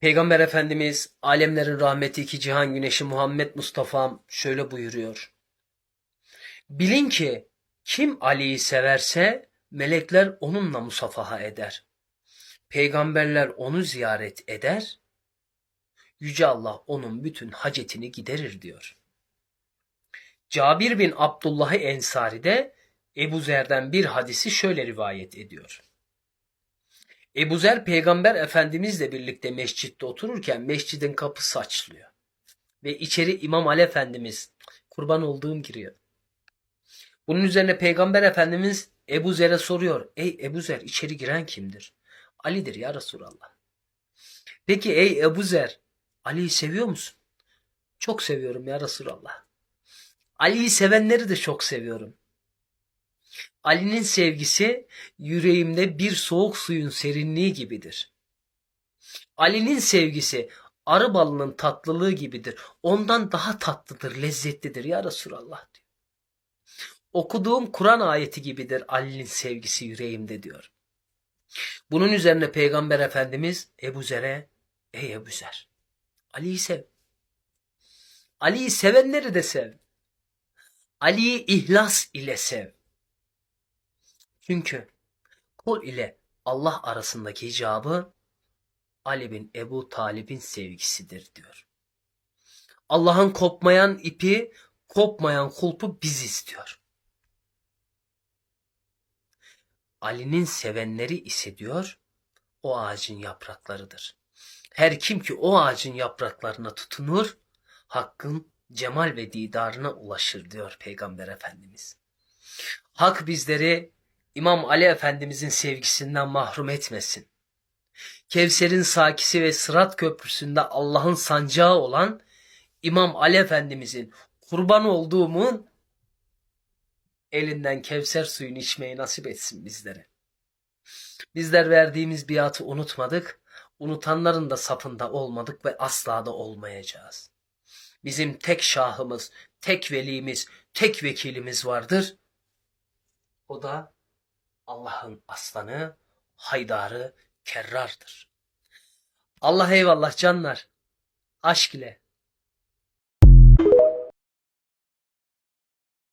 Peygamber Efendimiz alemlerin rahmeti iki cihan güneşi Muhammed Mustafa'm şöyle buyuruyor. Bilin ki kim Ali'yi severse melekler onunla musafaha eder. Peygamberler onu ziyaret eder. Yüce Allah onun bütün hacetini giderir diyor. Cabir bin Abdullah Ensari de Ebu Zer'den bir hadisi şöyle rivayet ediyor. Ebu Zer peygamber efendimizle birlikte mescitte otururken mescidin kapısı açılıyor. Ve içeri İmam Ali Efendimiz kurban olduğum giriyor. Bunun üzerine peygamber efendimiz Ebu Zer'e soruyor. Ey Ebu Zer içeri giren kimdir? Ali'dir ya Resulallah. Peki ey Ebu Zer Ali'yi seviyor musun? Çok seviyorum ya Resulallah. Ali'yi sevenleri de çok seviyorum. Ali'nin sevgisi yüreğimde bir soğuk suyun serinliği gibidir. Ali'nin sevgisi arı balının tatlılığı gibidir. Ondan daha tatlıdır, lezzetlidir ya Resulallah diyor. Okuduğum Kur'an ayeti gibidir Ali'nin sevgisi yüreğimde diyor. Bunun üzerine Peygamber Efendimiz Ebu Zer'e ey Ebu Zer Ali'yi sev. Ali'yi sevenleri de sev. Ali'yi ihlas ile sev. Çünkü kul ile Allah arasındaki icabı Ali bin Ebu Talib'in sevgisidir diyor. Allah'ın kopmayan ipi, kopmayan kulpu biz istiyor. Ali'nin sevenleri ise diyor, o ağacın yapraklarıdır. Her kim ki o ağacın yapraklarına tutunur, Hakk'ın cemal ve didarına ulaşır diyor Peygamber Efendimiz. Hak bizleri İmam Ali Efendimizin sevgisinden mahrum etmesin. Kevser'in sakisi ve Sırat Köprüsü'nde Allah'ın sancağı olan İmam Ali Efendimizin kurban olduğumun elinden Kevser suyunu içmeyi nasip etsin bizlere. Bizler verdiğimiz biatı unutmadık, unutanların da sapında olmadık ve asla da olmayacağız. Bizim tek şahımız, tek velimiz, tek vekilimiz vardır. O da Allah'ın aslanı, haydarı, kerrardır. Allah eyvallah canlar. Aşk ile,